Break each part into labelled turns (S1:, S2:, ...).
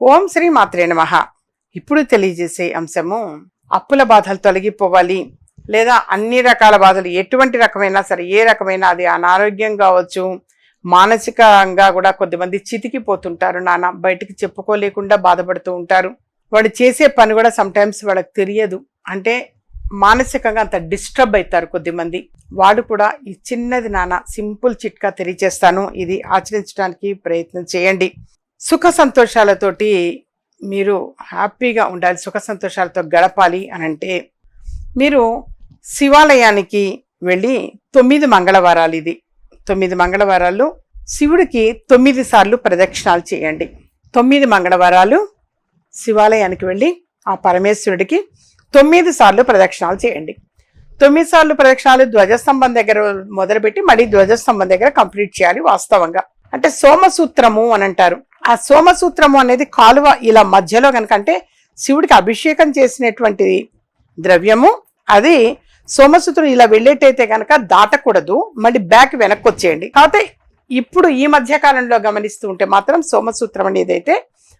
S1: ఓం శ్రీ మాత్రే నమ. ఇప్పుడు తెలియజేసే అంశము అప్పుల బాధలు తొలగిపోవాలి లేదా అన్ని రకాల బాధలు ఎటువంటి రకమైనా సరే ఏ రకమైన అది అనారోగ్యం కావచ్చు మానసికంగా కూడా కొద్దిమంది చితికిపోతుంటారు నాన్న బయటికి చెప్పుకోలేకుండా బాధపడుతూ ఉంటారు. వాడు చేసే పని కూడా సమ్టైమ్స్ వాళ్ళకి తెలియదు. అంటే మానసికంగా అంత డిస్టర్బ్ అవుతారు కొద్దిమంది. వాడు కూడా ఈ చిన్నది నాన్న సింపుల్ చిట్కా తెలియచేస్తాను ఇది ఆచరించడానికి ప్రయత్నం చేయండి. సుఖ సంతోషాలతోటి మీరు హ్యాపీగా ఉండాలి సుఖ సంతోషాలతో గడపాలి అని అంటే మీరు శివాలయానికి వెళ్ళి తొమ్మిది మంగళవారాలు ఇది. తొమ్మిది మంగళవారాలు శివుడికి తొమ్మిది సార్లు ప్రదక్షిణాలు చేయండి. తొమ్మిది మంగళవారాలు శివాలయానికి వెళ్ళి ఆ పరమేశ్వరుడికి తొమ్మిది సార్లు ప్రదక్షిణాలు చేయండి. తొమ్మిది సార్లు ప్రదక్షిణాలు ధ్వజస్తంభం దగ్గర మొదలుపెట్టి మళ్ళీ ధ్వజస్తంభం దగ్గర కంప్లీట్ చేయాలి వాస్తవంగా. అంటే సోమసూత్రము అని అంటారు. ఆ సోమసూత్రము అనేది కాలువ ఇలా మధ్యలో కనుక అంటే శివుడికి అభిషేకం చేసినటువంటి ద్రవ్యము అది సోమసూత్రం ఇలా వెళ్ళేటైతే కనుక దాటకూడదు మళ్ళీ బ్యాక్ వెనక్కి వచ్చేయండి కాకపోతే ఇప్పుడు ఈ మధ్య కాలంలో గమనిస్తూ ఉంటే మాత్రం సోమసూత్రం అనేది అయితే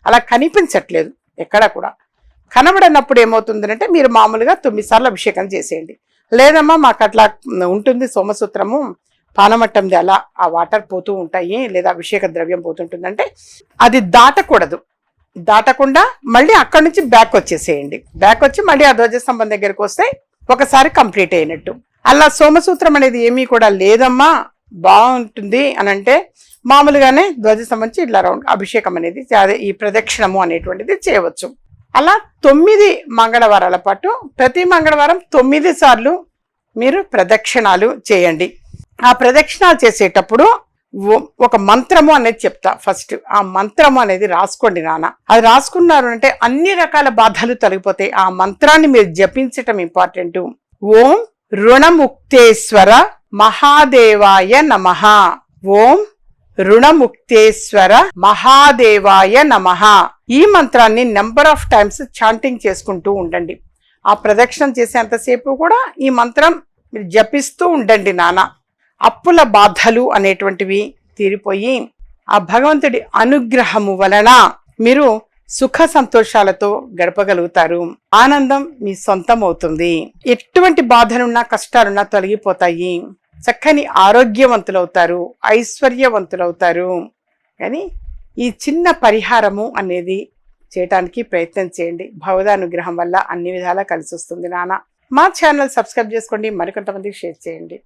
S1: అలా కనిపించట్లేదు ఎక్కడా కూడా. కనబడనప్పుడు ఏమవుతుందంటే మీరు మామూలుగా తొమ్మిది సార్లు అభిషేకం చేసేయండి. లేదమ్మా మాకు అట్లా ఉంటుంది సోమసూత్రము పానమట్టంది అలా ఆ వాటర్ పోతూ ఉంటాయి లేదా అభిషేక ద్రవ్యం పోతుంటుందంటే అది దాటకూడదు. దాటకుండా మళ్ళీ అక్కడి నుంచి బ్యాక్ వచ్చేసేయండి. బ్యాక్ వచ్చి మళ్ళీ ఆ ధ్వజస్తంభం దగ్గరికి వస్తే ఒకసారి కంప్లీట్ అయినట్టు. అలా సోమసూత్రం అనేది ఏమీ కూడా లేదమ్మా బాగుంటుంది అని అంటే మామూలుగానే ధ్వజస్తంభం ఇట్లా రౌండ్ అభిషేకం అనేది అదే ఈ ప్రదక్షిణము అనేటువంటిది చేయవచ్చు. అలా తొమ్మిది మంగళవారాల పాటు ప్రతి మంగళవారం తొమ్మిది సార్లు మీరు ప్రదక్షిణాలు చేయండి. ఆ ప్రదక్షిణాలు చేసేటప్పుడు ఓ- ఒక మంత్రము అనేది చెప్తా. ఫస్ట్ ఆ మంత్రము అనేది రాసుకోండి నాన్న. అది రాసుకున్నారు అంటే అన్ని రకాల బాధలు తొలగిపోతాయి. ఆ మంత్రాన్ని మీరు జపించటం ఇంపార్టెంట్ ఓం రుణముక్తేశ్వర మహాదేవాయ నమః. ఓం రుణముక్తేశ్వర మహాదేవాయ నమః. ఈ మంత్రాన్ని నెంబర్ ఆఫ్ టైమ్స్ చాంటింగ్ చేసుకుంటూ ఉండండి. ఆ ప్రదక్షిణం చేసేంతసేపు కూడా ఈ మంత్రం మీరు జపిస్తూ ఉండండి నాన్న. అప్పుల బాధలు అనేటువంటివి తీరిపోయి ఆ భగవంతుడి అనుగ్రహము వలన మీరు సుఖ సంతోషాలతో గడపగలుగుతారు. ఆనందం మీ సొంతం అవుతుంది ఎటువంటి బాధలున్నా కష్టాలున్నా తొలగిపోతాయి. చక్కని ఆరోగ్యవంతులవుతారు ఐశ్వర్యవంతులవుతారు. కానీ ఈ చిన్న పరిహారము అనేది చేయటానికి ప్రయత్నం చేయండి. భగవదానుగ్రహం వల్ల అన్ని విధాలా కలిసి వస్తుంది నాన్న. మా ఛానల్ సబ్స్క్రైబ్ చేసుకోండి. మరికొంతమందికి షేర్ చేయండి.